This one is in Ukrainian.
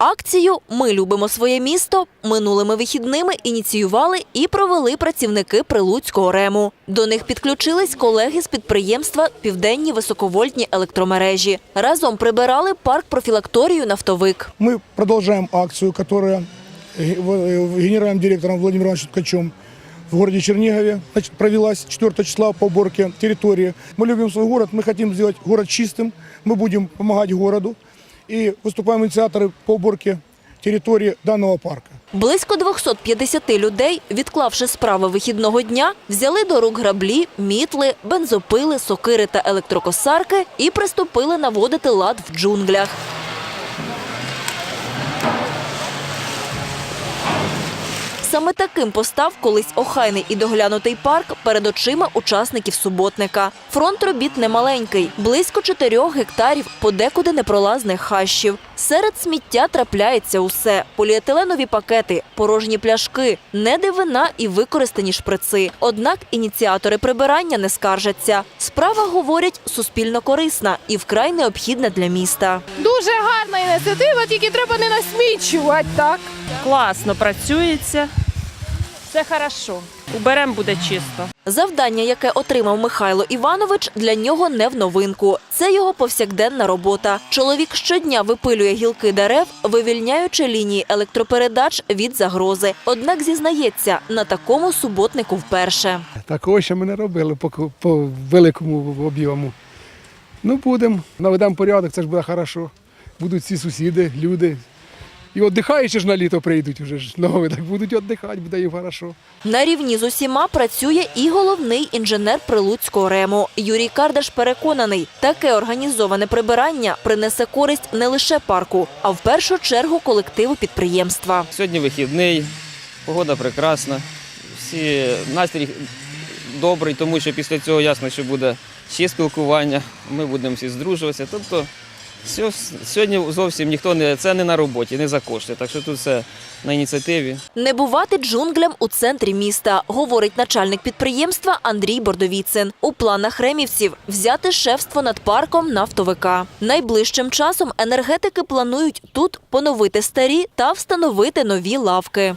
Акцію Ми любимо своє місто минулими вихідними ініціювали і провели працівники Прилуцького рему. До них підключились колеги з підприємства Південні високовольтні електромережі. Разом прибирали парк профілакторію нафтовик. Мы продолжаем акцию, которая ге- в- э, генеральным директором Владимиром Ивановичем Ткачем в городе Чернигове значит, провелась 4 числа по уборке территории. Мы любим свой город, мы хотим сделать город чистым, мы будем помогать городу и выступаем инициаторы по уборке території даного парку. Близько 250 людей, відклавши справи вихідного дня, взяли до рук граблі, мітли, бензопили, сокири та електрокосарки і приступили наводити лад в джунглях. Саме таким постав колись охайний і доглянутий парк перед очима учасників суботника. Фронт робіт немаленький, близько 4 гектарів подекуди непролазних хащів. Серед сміття трапляється усе: поліетиленові пакети, порожні пляшки, не дивина і використані шприци. Однак ініціатори прибирання не скаржаться. Справа говорять суспільно корисна і вкрай необхідна для міста. Дуже гарна ініціатива, тільки треба не насмічувати, так? Класно працюється. Все хорошо. Уберем буде чисто. Завдання, яке отримав Михайло Іванович, для нього не в новинку. Це його повсякденна робота. Чоловік щодня випилює гілки дерев, вивільняючи лінії електропередач від загрози. Однак зізнається, на такому суботнику вперше. Такого ще ми не робили по, по великому об'єму. Ну, будемо, наведемо порядок, це ж буде хорошо. Будуть всі сусіди, люди. І віддихаючи ж на літо прийдуть вже ж нові, так будуть віддихати, буде їм хорошо. На рівні з усіма працює і головний інженер Прилуцького рему. Юрій Кардаш переконаний, таке організоване прибирання принесе користь не лише парку, а в першу чергу колективу підприємства. Сьогодні вихідний, погода прекрасна, всі настрій добрий, тому що після цього ясно, що буде ще спілкування, ми будемо всі здружуватися. Тобто все, сьогодні зовсім ніхто не це не на роботі, не за кошти. Так що тут все на ініціативі. Не бувати джунглям у центрі міста, говорить начальник підприємства Андрій Бордовіцин. У планах ремівців взяти шефство над парком нафтовика. Найближчим часом енергетики планують тут поновити старі та встановити нові лавки.